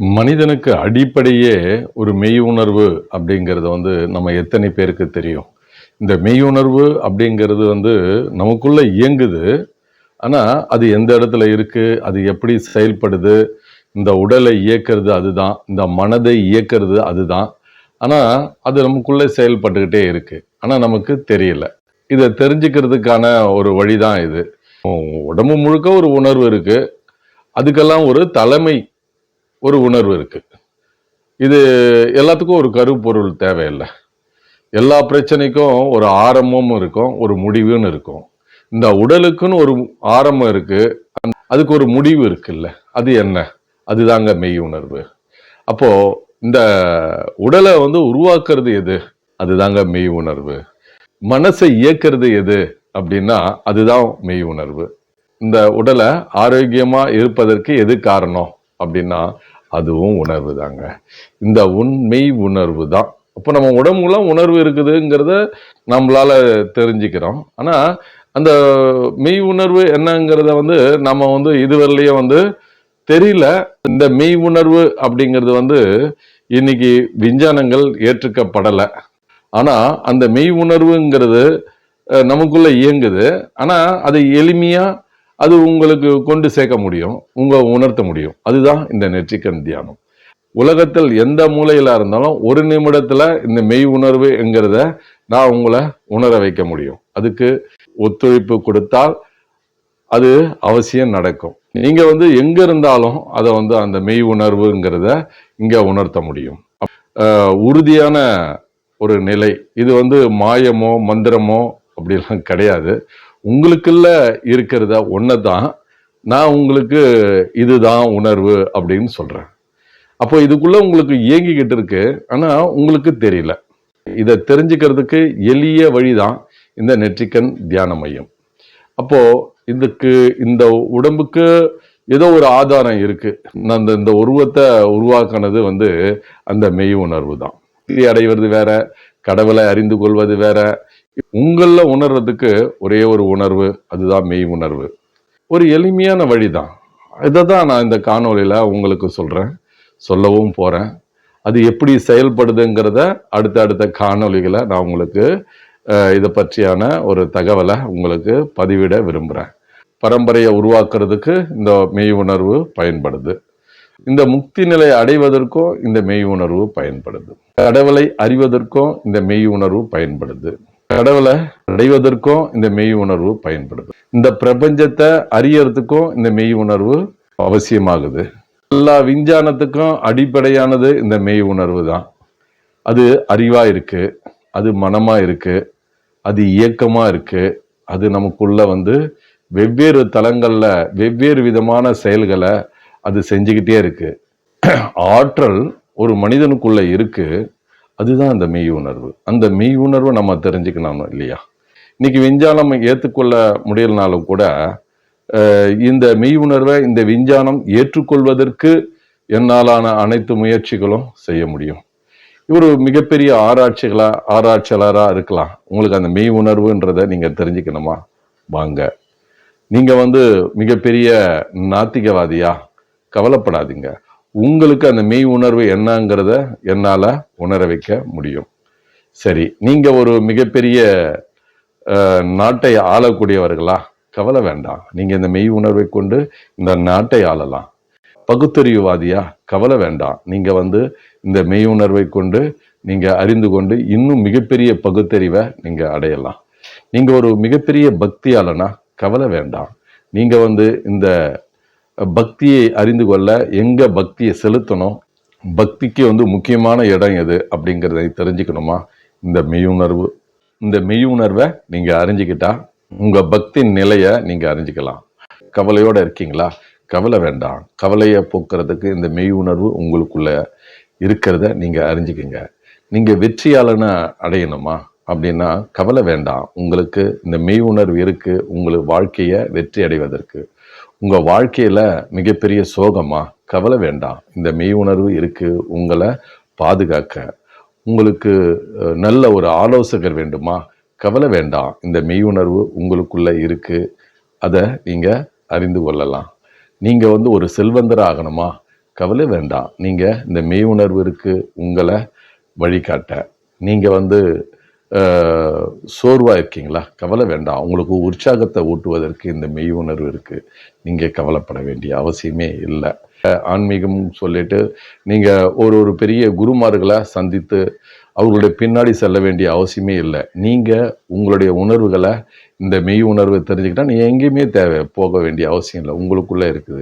மனிதனுக்கு அடிப்படையே ஒரு மெய் உணர்வு அப்படிங்கிறது வந்து நம்ம எத்தனை பேருக்கு தெரியும்? இந்த மெய் உணர்வு அப்படிங்கிறது வந்து நமக்குள்ள இயங்குது. ஆனால் அது எந்த இடத்துல இருக்குது அது எப்படி செயல்படுது? இந்த உடலை இயக்கிறது அதுதான். இந்த மனதை இயக்கிறது அதுதான். ஆனால் அது நமக்குள்ளே செயல்பட்டுக்கிட்டே இருக்குது ஆனால் நமக்கு தெரியல. இதை தெரிஞ்சுக்கிறதுக்கான ஒரு வழிதான் இது. உடம்பு முழுக்க ஒரு உணர்வு இருக்குது அதுக்கெல்லாம் ஒரு தலைமை ஒரு உணர்வு இருக்குது இது எல்லாத்துக்கும் ஒரு கருப்பொருள் தேவையில்லை. எல்லா பிரச்சனைக்கும் ஒரு ஆரம்பமும் இருக்கும் ஒரு முடிவுன்னு இருக்கும். இந்த உடலுக்குன்னு ஒரு ஆரம்பம் இருக்குது அதுக்கு ஒரு முடிவு இருக்குல்ல. அது என்ன? அதுதாங்க மெய் உணர்வு. அப்போது இந்த உடலை வந்து உருவாக்குறது எது? அதுதாங்க மெய் உணர்வு. மனசை இயக்கிறது எது? அப்படின்னா அதுதான் மெய் உணர்வு. இந்த உடலை ஆரோக்கியமாக இருப்பதற்கு எது காரணம்? அப்படின்னா அதுவும் உணர்வு தாங்க. இந்த உண்மை உணர்வு தான். அப்போ நம்ம உடம்புலாம் உணர்வு இருக்குதுங்கிறத நம்மளால தெரிஞ்சுக்கிறோம். ஆனால் அந்த மெய் உணர்வு என்னங்கிறத வந்து நம்ம வந்து இதுவரையிலேயே வந்து தெரியல. இந்த மெய் உணர்வு அப்படிங்கிறது வந்து இன்னைக்கு விஞ்ஞானங்கள் ஏற்றுக்கப்படலை. ஆனால் அந்த மெய் உணர்வுங்கிறது நமக்குள்ளே இயங்குது. ஆனால் அது எளிமையாக அது உங்களுக்கு கொண்டு சேர்க்க முடியும் உங்கள் உணர்த்த முடியும். அதுதான் இந்த நெற்றிக்கண் தியானம். உலகத்தில் எந்த மூலையில் இருந்தாலும் ஒரு நிமிடத்தில் இந்த மெய் உணர்வுங்கிறத நான் உங்களை உணர வைக்க முடியும். அதுக்கு ஒத்துழைப்பு கொடுத்தால் அது அவசியம் நடக்கும். நீங்கள் வந்து எங்கே இருந்தாலும் அதை வந்து அந்த மெய் உணர்வுங்கிறத இங்கே உணர்த்த முடியும். உறுதியான ஒரு நிலை. இது வந்து மாயமோ மந்திரமோ அப்படிலாம் கிடையாது. உங்களுக்குள்ள இருக்கிறத ஒன்று தான் நான் உங்களுக்கு இதுதான் உணர்வு அப்படின்னு சொல்கிறேன் அப்போ இதுக்குள்ளே உங்களுக்கு இயங்கிக்கிட்டு இருக்கு. ஆனால் உங்களுக்கு தெரியல. இதை தெரிஞ்சுக்கிறதுக்கு எளிய வழி தான் இந்த நெற்றிக்கண் தியான மையம். அப்போது இதுக்கு இந்த உடம்புக்கு ஏதோ ஒரு ஆதாரம் இருக்குது நான் இந்த இந்த உருவத்தை உருவாக்குனது வந்து அந்த மெய் உணர்வு தான் இது அடைவது வேற கடவுளை அறிந்து கொள்வது வேற உங்களில் உணர்றதுக்கு ஒரே ஒரு உணர்வு அதுதான் மெய் உணர்வு. ஒரு எளிமையான வழி தான் இதை தான் நான் இந்த காணொலியில் உங்களுக்கு சொல்கிறேன் சொல்லவும் போகிறேன் அது எப்படி செயல்படுதுங்கிறத அடுத்த அடுத்த காணொளிகளை நான் உங்களுக்கு இதை பற்றியான ஒரு தகவலை உங்களுக்கு பதிவிட விரும்புகிறேன் பரம்பரையை உருவாக்குறதுக்கு இந்த மெய் உணர்வு பயன்படுது. இந்த முக்தி நிலை அடைவதற்கும் இந்த மெய் உணர்வு பயன்படுது. கடவுளை அறிவதற்கும் இந்த மெய் உணர்வு பயன்படுது. கடவுளை அடைவதற்கும் இந்த மெய் உணர்வு பயன்படுது. இந்த பிரபஞ்சத்தை அறியறதுக்கும் இந்த மெய் உணர்வு அவசியமாகுது. எல்லா விஞ்ஞானத்துக்கும் அடிப்படையானது இந்த மெய் உணர்வு தான். அது அறிவா இருக்கு அது மனமா இருக்கு அது இயக்கமா இருக்கு அது நமக்குள்ள வந்து வெவ்வேறு தளங்கள்ல வெவ்வேறு விதமான செயல்களை அது செஞ்சுக்கிட்டே இருக்கு. ஆற்றல் ஒரு மனிதனுக்குள்ள இருக்கு. அதுதான் அந்த மெய் உணர்வு. அந்த மெய் உணர்வை நம்ம தெரிஞ்சுக்கணும் இல்லையா? இன்னைக்கு விஞ்ஞானம் ஏற்றுக்கொள்ள முடியலனாலும் கூட இந்த மெய் உணர்வை இந்த விஞ்ஞானம் ஏற்றுக்கொள்வதற்கு என்னாலான அனைத்து முயற்சிகளும் செய்ய முடியும். இவர் மிகப்பெரிய ஆராய்ச்சிகளா ஆராய்ச்சியாளராக இருக்கலாம். உங்களுக்கு அந்த மெய் உணர்வுன்றதை நீங்கள் தெரிஞ்சுக்கணுமா? வாங்க. நீங்கள் வந்து மிகப்பெரிய நாத்திகவாதியா? கவலைப்படாதீங்க. உங்களுக்கு அந்த மெய் உணர்வு என்னங்கிறத என்னால் உணர வைக்க முடியும். சரி நீங்கள் ஒரு மிகப்பெரிய நாட்டை ஆளக்கூடியவர்களா? கவலை வேண்டாம். நீங்கள் இந்த மெய் உணர்வை கொண்டு இந்த நாட்டை ஆளலாம். பகுத்தறிவுவாதியா? கவலை வேண்டாம். நீங்கள் வந்து இந்த மெய் உணர்வை கொண்டு நீங்கள் அறிந்து கொண்டு இன்னும் மிகப்பெரிய பகுத்தறிவை நீங்கள் அடையலாம். நீங்கள் ஒரு மிகப்பெரிய பக்தியாளனா? கவலை வேண்டாம். நீங்கள் வந்து இந்த பக்தியை அறிந்து கொள்ள எங்கே பக்தியை செலுத்தணும்? பக்திக்கு வந்து முக்கியமான இடம் எது அப்படிங்கிறத தெரிஞ்சுக்கணுமா? இந்த மெய்யுணர்வு. இந்த மெய்யுணர்வை நீங்கள் அறிஞ்சிக்கிட்டா உங்கள் பக்தி நிலையை நீங்கள் அறிஞ்சிக்கலாம். கவலையோடு இருக்கீங்களா? கவலை வேண்டாம். கவலையை போக்குறதுக்கு இந்த மெய் உணர்வு உங்களுக்குள்ள இருக்கிறத நீங்கள் அறிஞ்சிக்கங்க. நீங்கள் வெற்றியாளனை அடையணுமா அப்படின்னா கவலை வேண்டாம். உங்களுக்கு இந்த மெய் உணர்வு இருக்குது உங்களுக்கு வாழ்க்கையை வெற்றி அடைவதற்கு. உங்கள் வாழ்க்கையில் மிகப்பெரிய சோகமா கவலை வேண்டாம். இந்த மெய் உணர்வு இருக்குது உங்களை பாதுகாக்க. உங்களுக்கு நல்ல ஒரு ஆலோசகர் வேண்டுமா? கவலை வேண்டாம். இந்த மெய் உணர்வு உங்களுக்குள்ளே இருக்குது அதை நீங்கள் அறிந்து கொள்ளலாம். நீங்கள் வந்து ஒரு செல்வந்தர் ஆகணுமா? கவலை வேண்டாம். நீங்கள் இந்த மெய் உணர்வு இருக்குது உங்களை வழிகாட்ட. நீங்கள் வந்து சோர்வாக இருக்கீங்களா? கவலை வேண்டாம். உங்களுக்கு உற்சாகத்தை ஊட்டுவதற்கு இந்த மெய் உணர்வு இருக்குது நீங்கள் கவலைப்பட வேண்டிய அவசியமே இல்லை. ஆன்மீகம் சொல்லிட்டு நீங்கள் ஒரு ஒரு பெரிய குருமார்களை சந்தித்து அவர்களுடைய பின்னாடி செல்ல வேண்டிய அவசியமே இல்லை. நீங்கள் உங்களுடைய உணர்வுகளை இந்த மெய் உணர்வை தெரிஞ்சுக்கிட்டால் நீங்கள் எங்கேயுமே தேவை போக வேண்டிய அவசியம் இல்லை. உங்களுக்குள்ளே இருக்குது.